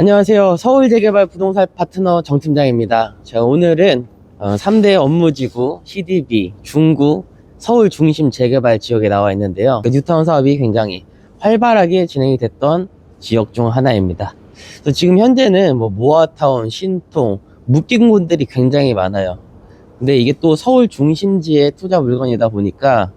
안녕하세요. 서울재개발 부동산 파트너 정팀장입니다. 제가 오늘은 어, 3대 업무지구 CDB, 중구, 서울 중심 재개발 지역에 나와 있는데요. 그 뉴타운 사업이 굉장히 활발하게 진행이 됐던 지역 중 하나입니다. 지금 현재는 뭐 모아타운, 신통, 묶인군들이 굉장히 많아요. 근데 이게 또 서울 중심지의 투자 물건이다 보니까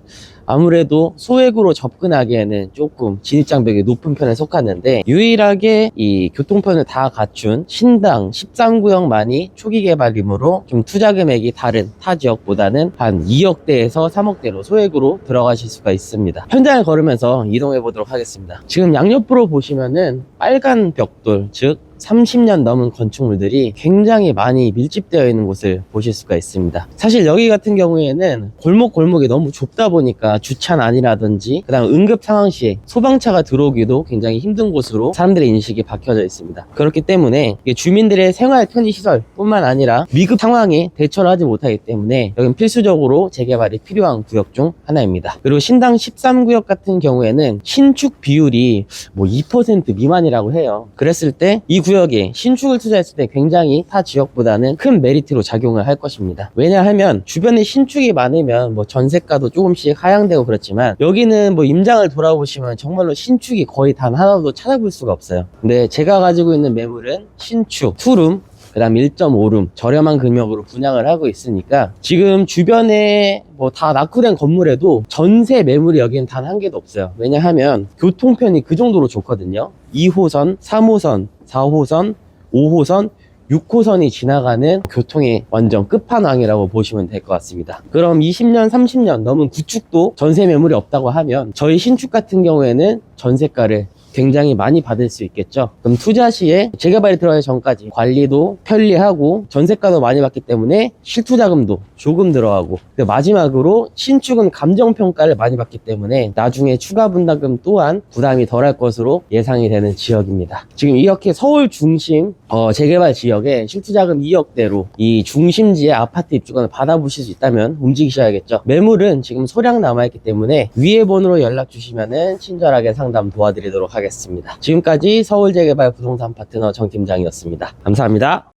아무래도 소액으로 접근하기에는 조금 진입장벽이 높은 편에 속하는데 유일하게 이 교통편을 다 갖춘 신당 13구역만이 초기 개발이므로 좀 투자 금액이 다른 타 지역보다는 한 2억대에서 3억대로 소액으로 들어가실 수가 있습니다. 현장을 걸으면서 이동해 보도록 하겠습니다. 지금 양옆으로 보시면은 빨간 벽돌 즉 30년 넘은 건축물들이 굉장히 많이 밀집되어 있는 곳을 보실 수가 있습니다. 사실 여기 같은 경우에는 골목 골목이 너무 좁다 보니까 주차 난이라든지 그다음 응급 상황 시에 소방차가 들어오기도 굉장히 힘든 곳으로 사람들의 인식이 박혀져 있습니다. 그렇기 때문에 주민들의 생활 편의 시설뿐만 아니라 위급 상황에 대처를 하지 못하기 때문에 여긴 필수적으로 재개발이 필요한 구역 중 하나입니다. 그리고 신당 13구역 같은 경우에는 신축 비율이 뭐 2% 미만이라고 해요. 그랬을 때 이 구역 에 신축을 투자했을 때 굉장히 타 지역보다는 큰 메리트로 작용을 할 것입니다. 왜냐하면 주변에 신축이 많으면 뭐 전세가도 조금씩 하향되고 그렇지만 여기는 뭐 임장을 돌아보시면 정말로 신축이 거의 단 하나도 찾아볼 수가 없어요. 근데 제가 가지고 있는 매물은 신축, 투룸, 그 다음 1.5룸 저렴한 금액으로 분양을 하고 있으니까 지금 주변에 뭐 다 낙후된 건물에도 전세 매물이 여기는 단 한 개도 없어요 왜냐하면 교통편이 그 정도로 좋거든요 2호선, 3호선, 4호선, 5호선 6호선이 지나가는 교통의 완전 끝판왕이라고 보시면 될 것 같습니다. 그럼 20년, 30년 넘은 구축도 전세 매물이 없다고 하면 저희 신축 같은 경우에는 전세가를 굉장히 많이 받을 수 있겠죠. 그럼 투자 시에 재개발이 들어가기 전까지 관리도 편리하고 전세가도 많이 받기 때문에 실투자금도 조금 들어가고 그 마지막으로 신축은 감정평가를 많이 받기 때문에 나중에 추가 분담금 또한 부담이 덜할 것으로 예상이 되는 지역입니다. 지금 이렇게 서울 중심 어, 재개발 지역에 실투자금 2억대로 이 중심지의 아파트 입주권을 받아보실 수 있다면 움직이셔야겠죠. 매물은 지금 소량 남아있기 때문에 위에 번호로 연락 주시면은 친절하게 상담 도와드리도록 하겠습니다. 지금까지 서울재개발 부동산 파트너 정 팀장이었습니다. 감사합니다.